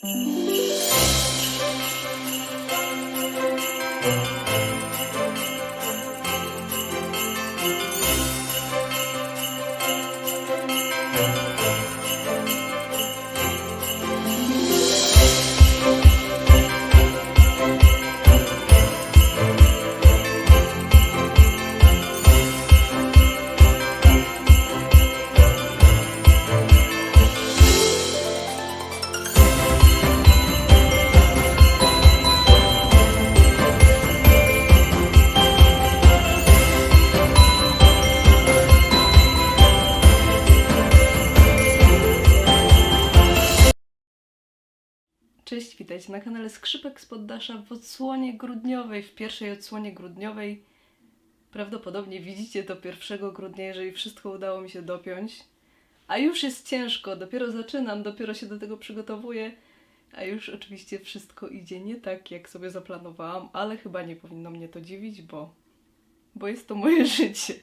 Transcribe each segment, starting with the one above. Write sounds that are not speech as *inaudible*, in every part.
Cześć, witajcie na kanale Skrzypek z Poddasza w odsłonie grudniowej, w pierwszej odsłonie grudniowej. Prawdopodobnie widzicie to 1 grudnia, jeżeli wszystko udało mi się dopiąć. A już jest ciężko, dopiero zaczynam, dopiero się do tego przygotowuję. A już oczywiście wszystko idzie nie tak, jak sobie zaplanowałam, ale chyba nie powinno mnie to dziwić, bo, bo jest to moje *laughs* życie.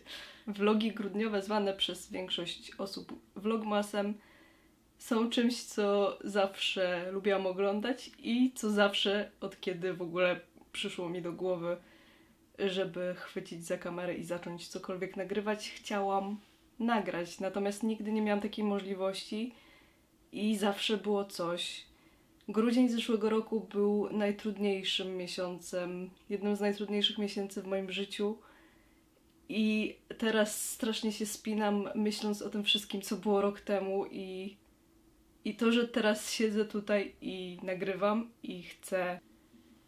Vlogi grudniowe, zwane przez większość osób vlogmasem, są czymś, co zawsze lubiłam oglądać i co zawsze, od kiedy w ogóle przyszło mi do głowy, żeby chwycić za kamerę i zacząć cokolwiek nagrywać, chciałam nagrać. Natomiast nigdy nie miałam takiej możliwości i zawsze było coś. Grudzień zeszłego roku był najtrudniejszym miesiącem, jednym z najtrudniejszych miesięcy w moim życiu. I teraz strasznie się spinam, myśląc o tym wszystkim, co było rok temu, i i to, że teraz siedzę tutaj i nagrywam i chcę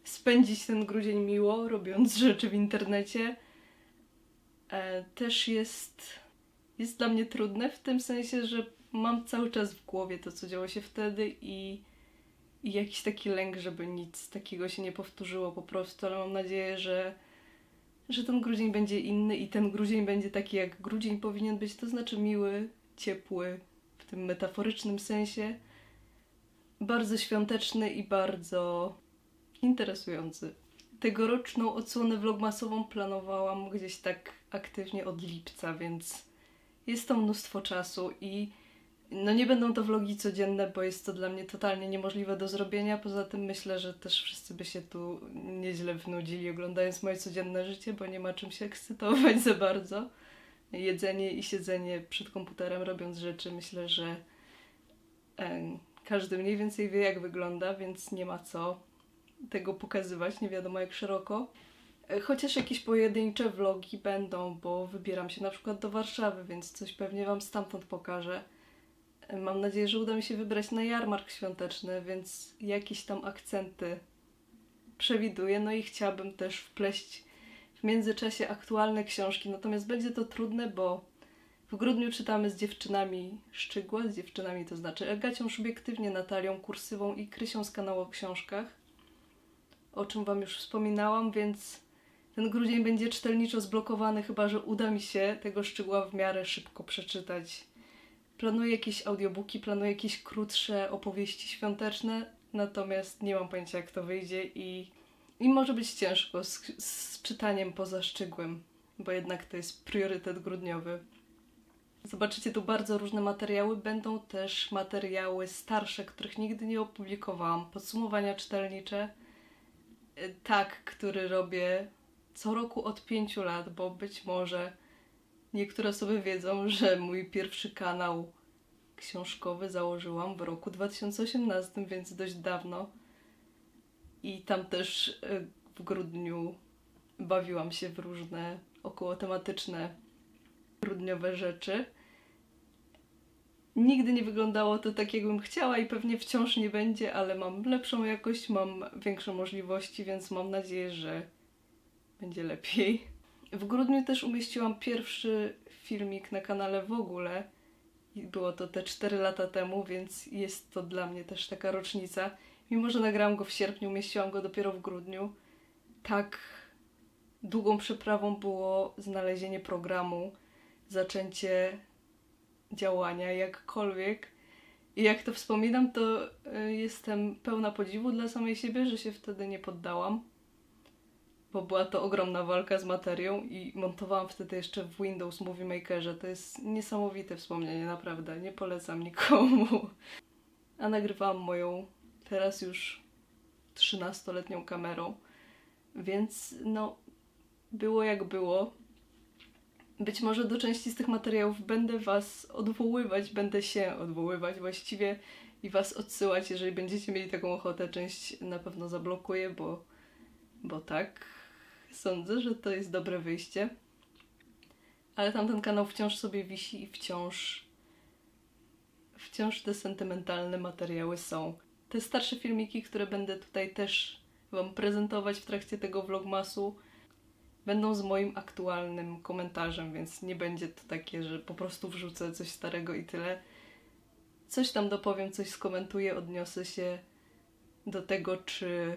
spędzić ten grudzień miło, robiąc rzeczy w internecie, e, też jest, jest dla mnie trudne w tym sensie, że mam cały czas w głowie to, co działo się wtedy i, i jakiś taki lęk, żeby nic takiego się nie powtórzyło po prostu, ale mam nadzieję, że, że ten grudzień będzie inny i ten grudzień będzie taki, jak grudzień powinien być, to znaczy miły, ciepły, tym metaforycznym sensie, bardzo świąteczny i bardzo interesujący. Tegoroczną odsłonę vlogmasową planowałam gdzieś tak aktywnie od lipca, więc jest to mnóstwo czasu i no nie będą to vlogi codzienne, bo jest to dla mnie totalnie niemożliwe do zrobienia. Poza tym myślę, że też wszyscy by się tu nieźle wnudzili oglądając moje codzienne życie, bo nie ma czym się ekscytować *laughs* za bardzo jedzenie i siedzenie przed komputerem robiąc rzeczy, myślę, że em, każdy mniej więcej wie, jak wygląda, więc nie ma co tego pokazywać, nie wiadomo jak szeroko. E, Chociaż jakieś pojedyncze vlogi będą, bo wybieram się na przykład do Warszawy, więc coś pewnie Wam stamtąd pokażę. E, Mam nadzieję, że uda mi się wybrać na jarmark świąteczny, więc jakieś tam akcenty przewiduję. No i chciałabym też wpleść w międzyczasie aktualne książki, natomiast będzie to trudne, bo w grudniu czytamy z dziewczynami Szczygła, z dziewczynami to znaczy Agacią Szubiektywnie, Natalią Kursywą i Krysią z kanału o książkach, o czym Wam już wspominałam, więc ten grudzień będzie czytelniczo zblokowany, chyba że uda mi się tego Szczygła w miarę szybko przeczytać. Planuję jakieś audiobooki, planuję jakieś krótsze opowieści świąteczne, natomiast nie mam pojęcia jak to wyjdzie i i może być ciężko z, z czytaniem poza szczegółem, bo jednak to jest priorytet grudniowy. Zobaczycie tu bardzo różne materiały. Będą też materiały starsze, których nigdy nie opublikowałam. Podsumowania czytelnicze. Y, Tak, który robię co roku od pięciu lat, bo być może niektóre osoby wiedzą, że mój pierwszy kanał książkowy założyłam w roku 2018, więc dość dawno. I tam też y, w grudniu bawiłam się w różne około tematyczne grudniowe rzeczy. Nigdy nie wyglądało to tak, jakbym chciała i pewnie wciąż nie będzie, ale mam lepszą jakość, mam większe możliwości, więc mam nadzieję, że będzie lepiej. W grudniu też umieściłam pierwszy filmik na kanale w ogóle. Było to te 4 lata temu, więc jest to dla mnie też taka rocznica. Mimo, że nagrałam go w sierpniu, umieściłam go dopiero w grudniu. Tak długą przeprawą było znalezienie programu, zaczęcie działania, jakkolwiek. I jak to wspominam, to y, jestem pełna podziwu dla samej siebie, że się wtedy nie poddałam, bo była to ogromna walka z materią i montowałam wtedy jeszcze w Windows Movie Makerze. To jest niesamowite wspomnienie, naprawdę. Nie polecam nikomu. A nagrywałam moją teraz już 13-letnią kamerą. Więc no, było jak było. Być może do części z tych materiałów będę Was odwoływać, będę się odwoływać właściwie i Was odsyłać, jeżeli będziecie mieli taką ochotę. Część na pewno zablokuję, bo, bo tak sądzę, że to jest dobre wyjście. Ale tamten kanał wciąż sobie wisi i wciąż wciąż te sentymentalne materiały są. Te starsze filmiki, które będę tutaj też Wam prezentować w trakcie tego vlogmasu, będą z moim aktualnym komentarzem, więc nie będzie to takie, że po prostu wrzucę coś starego i tyle. Coś tam dopowiem, coś skomentuję, odniosę się do tego, czy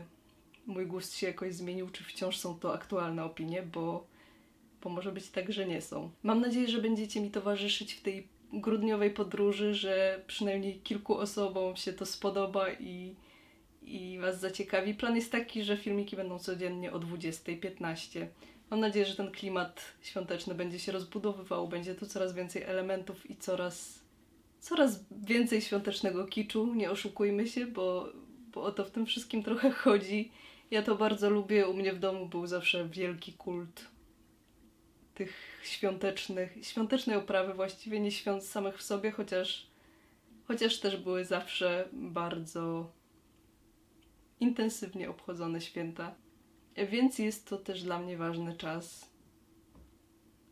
mój gust się jakoś zmienił, czy wciąż są to aktualne opinie, bo, bo może być tak, że nie są. Mam nadzieję, że będziecie mi towarzyszyć w tej grudniowej podróży, że przynajmniej kilku osobom się to spodoba i, i Was zaciekawi. Plan jest taki, że filmiki będą codziennie o 20.15. Mam nadzieję, że ten klimat świąteczny będzie się rozbudowywał, będzie tu coraz więcej elementów i coraz, coraz więcej świątecznego kiczu. Nie oszukujmy się, bo, bo o to w tym wszystkim trochę chodzi. Ja to bardzo lubię. U mnie w domu był zawsze wielki kult tych świątecznych, świątecznej oprawy, właściwie nie świąt samych w sobie, chociaż, chociaż też były zawsze bardzo intensywnie obchodzone święta. Więc jest to też dla mnie ważny czas.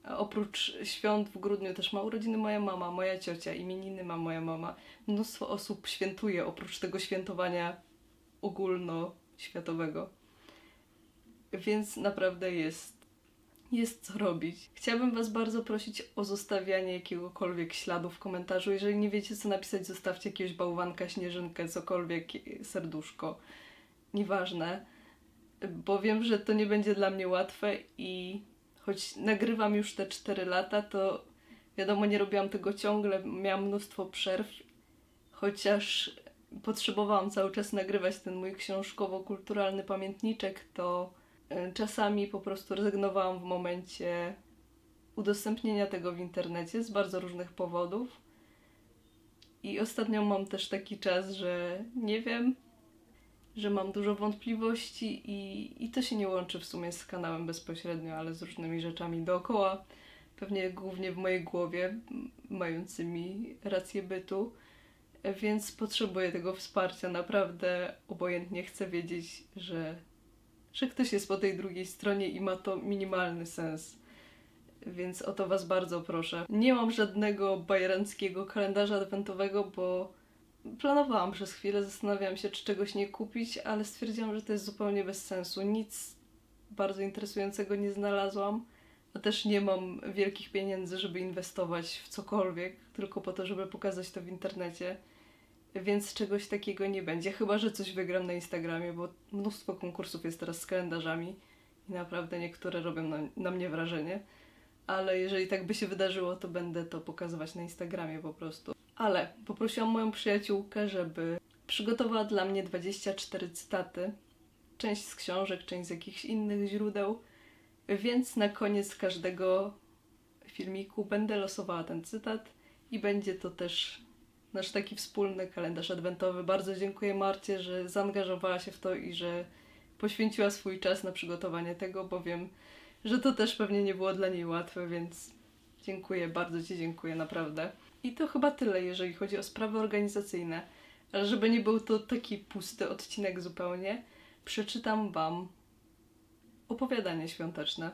Oprócz świąt w grudniu też ma urodziny moja mama, moja ciocia, imieniny ma moja mama. Mnóstwo osób świętuje oprócz tego świętowania ogólnoświatowego. Więc naprawdę jest jest co robić. Chciałabym Was bardzo prosić o zostawianie jakiegokolwiek śladu w komentarzu. Jeżeli nie wiecie, co napisać, zostawcie jakiegoś bałwanka, śnieżynkę, cokolwiek, serduszko. Nieważne, bo wiem, że to nie będzie dla mnie łatwe i choć nagrywam już te 4 lata, to wiadomo, nie robiłam tego ciągle, miałam mnóstwo przerw, chociaż potrzebowałam cały czas nagrywać ten mój książkowo-kulturalny pamiętniczek, to czasami po prostu rezygnowałam w momencie udostępnienia tego w internecie z bardzo różnych powodów. I ostatnio mam też taki czas, że nie wiem, że mam dużo wątpliwości i, i to się nie łączy w sumie z kanałem bezpośrednio, ale z różnymi rzeczami dookoła. Pewnie głównie w mojej głowie, mającymi rację bytu. Więc potrzebuję tego wsparcia. Naprawdę obojętnie chcę wiedzieć, że że ktoś jest po tej drugiej stronie i ma to minimalny sens. Więc o to Was bardzo proszę. Nie mam żadnego bajeranckiego kalendarza adwentowego, bo planowałam przez chwilę, zastanawiałam się, czy czegoś nie kupić, ale stwierdziłam, że to jest zupełnie bez sensu. Nic bardzo interesującego nie znalazłam, a też nie mam wielkich pieniędzy, żeby inwestować w cokolwiek, tylko po to, żeby pokazać to w internecie więc czegoś takiego nie będzie. Chyba, że coś wygram na Instagramie, bo mnóstwo konkursów jest teraz z kalendarzami i naprawdę niektóre robią na, na mnie wrażenie. Ale jeżeli tak by się wydarzyło, to będę to pokazywać na Instagramie po prostu. Ale poprosiłam moją przyjaciółkę, żeby przygotowała dla mnie 24 cytaty. Część z książek, część z jakichś innych źródeł. Więc na koniec każdego filmiku będę losowała ten cytat i będzie to też nasz taki wspólny kalendarz adwentowy. Bardzo dziękuję Marcie, że zaangażowała się w to i że poświęciła swój czas na przygotowanie tego, bo wiem, że to też pewnie nie było dla niej łatwe, więc dziękuję, bardzo Ci dziękuję, naprawdę. I to chyba tyle, jeżeli chodzi o sprawy organizacyjne. Ale żeby nie był to taki pusty odcinek zupełnie, przeczytam Wam opowiadanie świąteczne.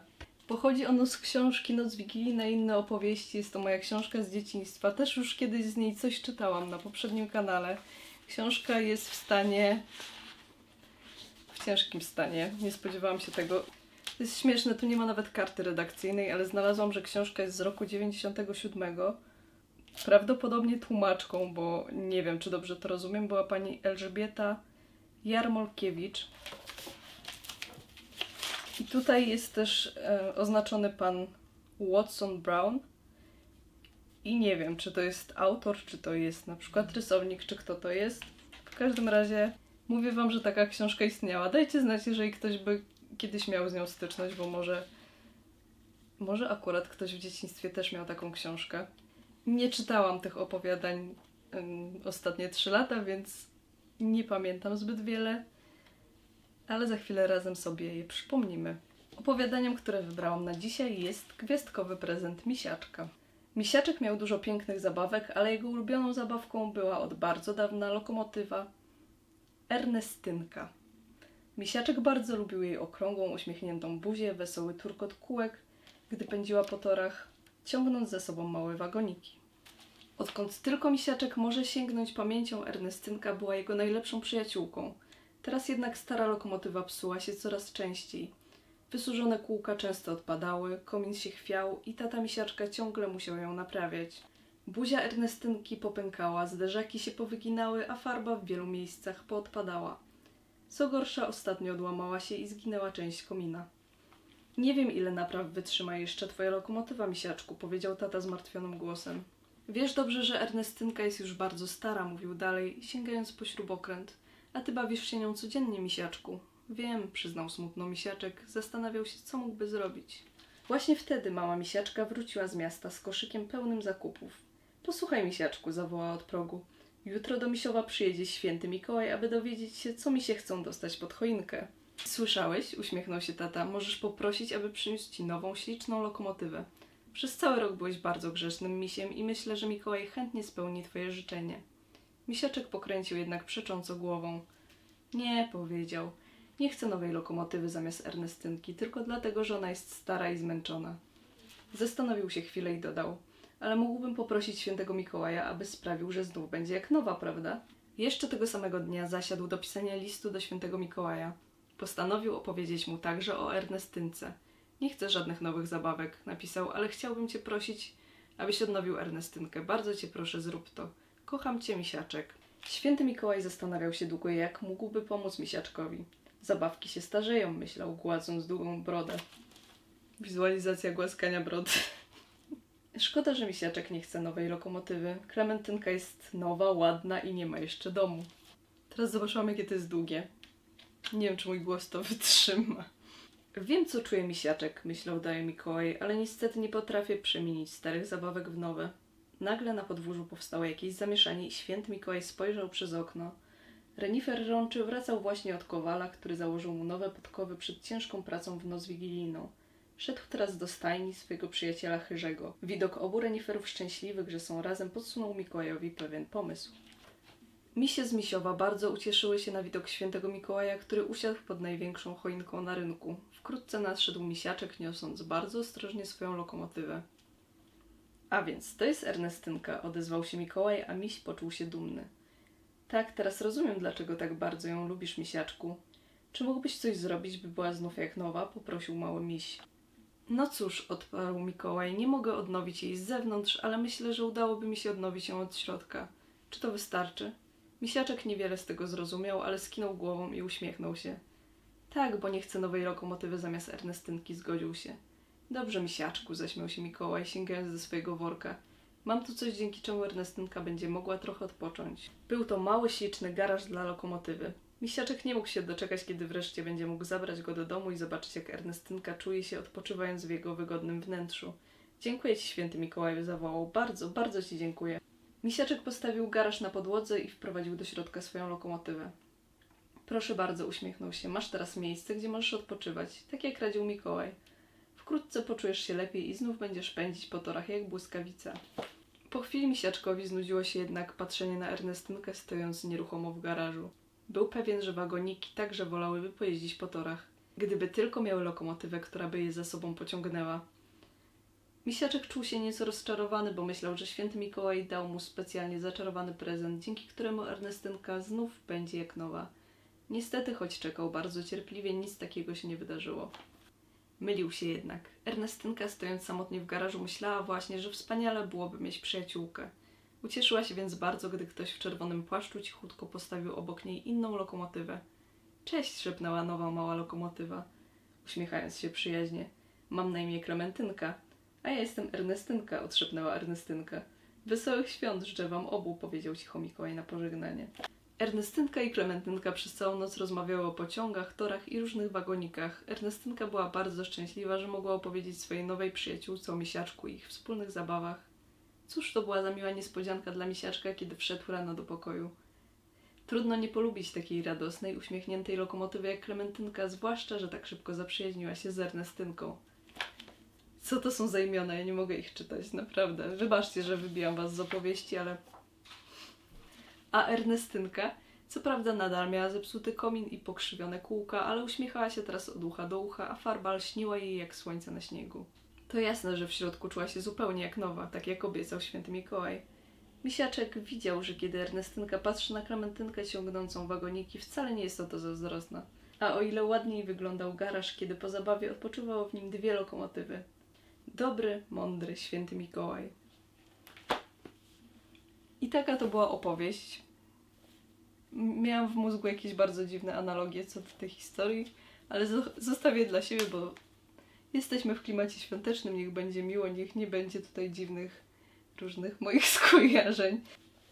Pochodzi ono z książki Noc Wigilijna i inne opowieści. Jest to moja książka z dzieciństwa. Też już kiedyś z niej coś czytałam na poprzednim kanale. Książka jest w stanie... w ciężkim stanie. Nie spodziewałam się tego. To jest śmieszne, tu nie ma nawet karty redakcyjnej, ale znalazłam, że książka jest z roku 97. Prawdopodobnie tłumaczką, bo nie wiem, czy dobrze to rozumiem, była pani Elżbieta Jarmolkiewicz. I tutaj jest też e, oznaczony pan Watson Brown. I nie wiem, czy to jest autor, czy to jest na przykład rysownik, czy kto to jest. W każdym razie mówię wam, że taka książka istniała. Dajcie znać, jeżeli ktoś by kiedyś miał z nią styczność, bo może może akurat ktoś w dzieciństwie też miał taką książkę. Nie czytałam tych opowiadań ostatnie trzy lata, więc Nie pamiętam zbyt wiele, ale za chwilę razem sobie je przypomnimy. Opowiadaniem, które wybrałam na dzisiaj jest gwiazdkowy prezent Misiaczka. Misiaczek miał dużo pięknych zabawek, ale jego ulubioną zabawką była od bardzo dawna lokomotywa Ernestynka. Misiaczek bardzo lubił jej okrągłą, uśmiechniętą buzię, wesoły turkot kółek, gdy pędziła po torach, ciągnąc za sobą małe wagoniki. Odkąd tylko Misiaczek może sięgnąć pamięcią, Ernestynka była jego najlepszą przyjaciółką. Teraz jednak stara lokomotywa psuła się coraz częściej. Wysłużone kółka często odpadały, komin się chwiał i tata Misiaczka ciągle musiał ją naprawiać. Buzia Ernestynki popękała, zderzaki się powyginały, a farba w wielu miejscach poodpadała. Co gorsza, ostatnio odłamała się i zginęła część komina. Nie wiem, ile napraw wytrzyma jeszcze twoja lokomotywa, misiaczku, powiedział tata zmartwionym głosem. Wiesz dobrze, że Ernestynka jest już bardzo stara, mówił dalej, sięgając po śrubokręt. A ty bawisz się nią codziennie, misiaczku. Wiem, przyznał smutno misiaczek, zastanawiał się, co mógłby zrobić. Właśnie wtedy mała misiaczka wróciła z miasta z koszykiem pełnym zakupów. Posłuchaj, misiaczku, zawołała od progu. Jutro do Misiowa przyjedzie święty Mikołaj, aby dowiedzieć się, co mi się chcą dostać pod choinkę. Słyszałeś? uśmiechnął się tata. Możesz poprosić, aby przyniósł ci nową, śliczną lokomotywę. Przez cały rok byłeś bardzo grzecznym misiem i myślę, że Mikołaj chętnie spełni twoje życzenie. Misiaczek pokręcił jednak przecząco głową. Nie, powiedział. Nie chcę nowej lokomotywy zamiast Ernestynki, tylko dlatego, że ona jest stara i zmęczona. Zastanowił się chwilę i dodał. Ale mógłbym poprosić świętego Mikołaja, aby sprawił, że znów będzie jak nowa, prawda? Jeszcze tego samego dnia zasiadł do pisania listu do świętego Mikołaja. Postanowił opowiedzieć mu także o Ernestynce. Nie chcę żadnych nowych zabawek, napisał, ale chciałbym cię prosić, abyś odnowił Ernestynkę. Bardzo cię proszę, zrób to. Kocham cię, misiaczek. Święty Mikołaj zastanawiał się długo, jak mógłby pomóc misiaczkowi. Zabawki się starzeją, myślał, gładząc długą brodę. Wizualizacja głaskania brody. *laughs* Szkoda, że misiaczek nie chce nowej lokomotywy. Klementynka jest nowa, ładna i nie ma jeszcze domu. Teraz zobaczyłam, jakie to jest długie. Nie wiem, czy mój głos to *laughs* wytrzyma. Wiem, co czuje misiaczek, myślał daje Mikołaj, ale niestety nie potrafię przemienić starych zabawek w nowe. Nagle na podwórzu powstało jakieś zamieszanie i święty Mikołaj spojrzał przez okno. Renifer Rączy wracał właśnie od kowala, który założył mu nowe podkowy przed ciężką pracą w noc wigilijną. Szedł teraz do stajni swojego przyjaciela Chyrzego. Widok obu reniferów szczęśliwych, że są razem, podsunął Mikołajowi pewien pomysł. Misie z Misiowa bardzo ucieszyły się na widok świętego Mikołaja, który usiadł pod największą choinką na rynku. Wkrótce nadszedł Misiaczek, niosąc bardzo ostrożnie swoją lokomotywę. A więc, to jest Ernestynka, odezwał się Mikołaj, a Miś poczuł się dumny. Tak, teraz rozumiem, dlaczego tak bardzo ją lubisz, Misiaczku. Czy mógłbyś coś zrobić, by była znów jak nowa? poprosił mały Miś. No cóż, odparł Mikołaj, nie mogę odnowić jej z zewnątrz, ale myślę, że udałoby mi się odnowić ją od środka. Czy to wystarczy? Misiaczek niewiele z tego zrozumiał, ale skinął głową i uśmiechnął się. Tak, bo nie chcę nowej lokomotywy zamiast Ernestynki, zgodził się. Dobrze, misiaczku, zaśmiał się Mikołaj, sięgając do swojego worka. Mam tu coś, dzięki czemu Ernestynka będzie mogła trochę odpocząć. Był to mały, śliczny garaż dla lokomotywy. Misiaczek nie mógł się doczekać, kiedy wreszcie będzie mógł zabrać go do domu i zobaczyć, jak Ernestynka czuje się odpoczywając w jego wygodnym wnętrzu. Dziękuję ci, święty Mikołaju, zawołał. Bardzo, bardzo ci dziękuję. Misiaczek postawił garaż na podłodze i wprowadził do środka swoją lokomotywę. Proszę bardzo, uśmiechnął się. Masz teraz miejsce, gdzie możesz odpoczywać, tak jak radził Mikołaj. Wkrótce poczujesz się lepiej i znów będziesz pędzić po torach jak błyskawica. Po chwili misiaczkowi znudziło się jednak patrzenie na Ernestynkę stojąc nieruchomo w garażu. Był pewien, że wagoniki także wolałyby pojeździć po torach, gdyby tylko miały lokomotywę, która by je za sobą pociągnęła. Misiaczek czuł się nieco rozczarowany, bo myślał, że święty Mikołaj dał mu specjalnie zaczarowany prezent, dzięki któremu Ernestynka znów będzie jak nowa. Niestety, choć czekał bardzo cierpliwie, nic takiego się nie wydarzyło. Mylił się jednak. Ernestynka, stojąc samotnie w garażu, myślała właśnie, że wspaniale byłoby mieć przyjaciółkę. Ucieszyła się więc bardzo, gdy ktoś w czerwonym płaszczu cichutko postawił obok niej inną lokomotywę. Cześć, szepnęła nowa mała lokomotywa, uśmiechając się przyjaźnie. Mam na imię Klementynka. A ja jestem Ernestynka, odszepnęła Ernestynka. Wesołych świąt życzę wam obu, powiedział cicho Mikołaj na pożegnanie. Ernestynka i Klementynka przez całą noc rozmawiały o pociągach, torach i różnych wagonikach. Ernestynka była bardzo szczęśliwa, że mogła opowiedzieć swojej nowej przyjaciółce o misiaczku i ich wspólnych zabawach. Cóż to była za miła niespodzianka dla misiaczka, kiedy wszedł rano do pokoju. Trudno nie polubić takiej radosnej, uśmiechniętej lokomotywy jak Klementynka, zwłaszcza, że tak szybko zaprzyjaźniła się z Ernestynką. Co to są za imiona? Ja nie mogę ich czytać, naprawdę. Wybaczcie, że wybijam was z opowieści, ale... A Ernestynka, co prawda nadal miała zepsuty komin i pokrzywione kółka, ale uśmiechała się teraz od ucha do ucha, a farba lśniła jej jak słońce na śniegu. To jasne, że w środku czuła się zupełnie jak nowa, tak jak obiecał święty Mikołaj. Misiaczek widział, że kiedy Ernestynka patrzy na Klementynkę ciągnącą wagoniki, wcale nie jest o to zazdrosna. A o ile ładniej wyglądał garaż, kiedy po zabawie odpoczywało w nim dwie lokomotywy. Dobry, mądry, święty Mikołaj. I taka to była opowieść. Miałam w mózgu jakieś bardzo dziwne analogie co do tej historii, ale zo- zostawię dla siebie, bo jesteśmy w klimacie świątecznym, niech będzie miło, niech nie będzie tutaj dziwnych różnych moich *laughs* skojarzeń.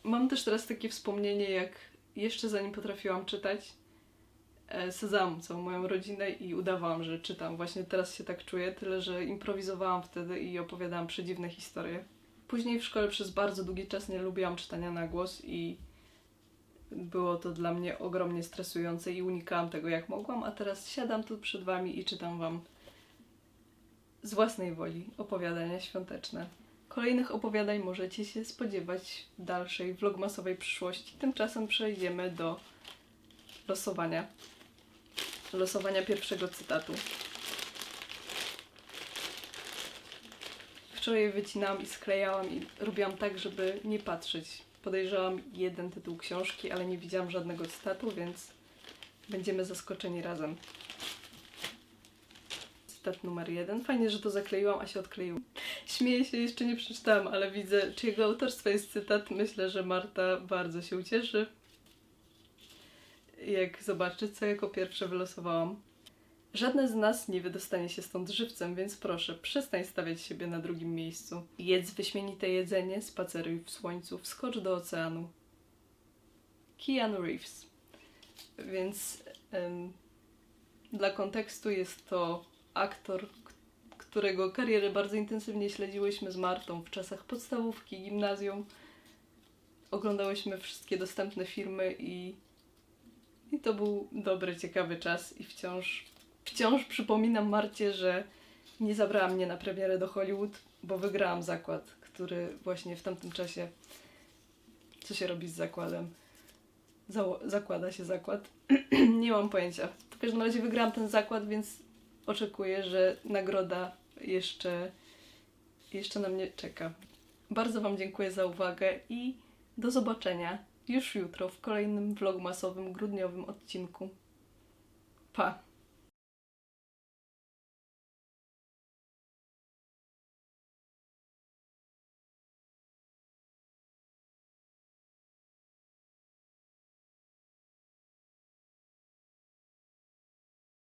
Mam też teraz takie wspomnienie, jak jeszcze zanim potrafiłam czytać, e, sezam całą moją rodzinę i udawałam, że czytam. Właśnie teraz się tak czuję, tyle że improwizowałam wtedy i opowiadałam przedziwne historie. Później w szkole przez bardzo długi czas nie lubiłam czytania na głos i było to dla mnie ogromnie stresujące i unikałam tego jak mogłam, a teraz siadam tu przed wami i czytam wam z własnej woli opowiadania świąteczne. Kolejnych opowiadań możecie się spodziewać w dalszej vlogmasowej przyszłości. Tymczasem przejdziemy do losowania. Losowania pierwszego cytatu. Wczoraj wycinałam i sklejałam i robiłam tak, żeby nie patrzeć. Podejrzewam jeden tytuł książki, ale nie widziałam żadnego cytatu, więc będziemy zaskoczeni razem. Cytat numer jeden. Fajnie, że to zakleiłam, a się odkleił. Śmieję się, jeszcze nie przeczytałam, ale widzę, czyjego autorstwa jest cytat. Myślę, że Marta bardzo się ucieszy, jak zobaczy, co jako pierwsze wylosowałam. Żadne z nas nie wydostanie się stąd żywcem, więc proszę, przestań stawiać siebie na drugim miejscu. Jedz wyśmienite jedzenie, spaceruj w słońcu, wskocz do oceanu. Keanu Reeves. Więc em, dla kontekstu jest to aktor, którego karierę bardzo intensywnie śledziłyśmy z Martą w czasach podstawówki, gimnazjum. Oglądałyśmy wszystkie dostępne filmy i, i to był dobry, ciekawy czas i wciąż, wciąż przypominam Marcie, że nie zabrała mnie na premierę do Hollywood, bo wygrałam zakład, który właśnie w tamtym czasie co się robi z zakładem? Zało- zakłada się zakład. *clears throat* nie mam pojęcia. W każdym razie wygrałam ten zakład, więc oczekuję, że nagroda jeszcze, jeszcze na mnie czeka. Bardzo Wam dziękuję za uwagę i do zobaczenia już jutro w kolejnym vlogmasowym grudniowym odcinku. Pa!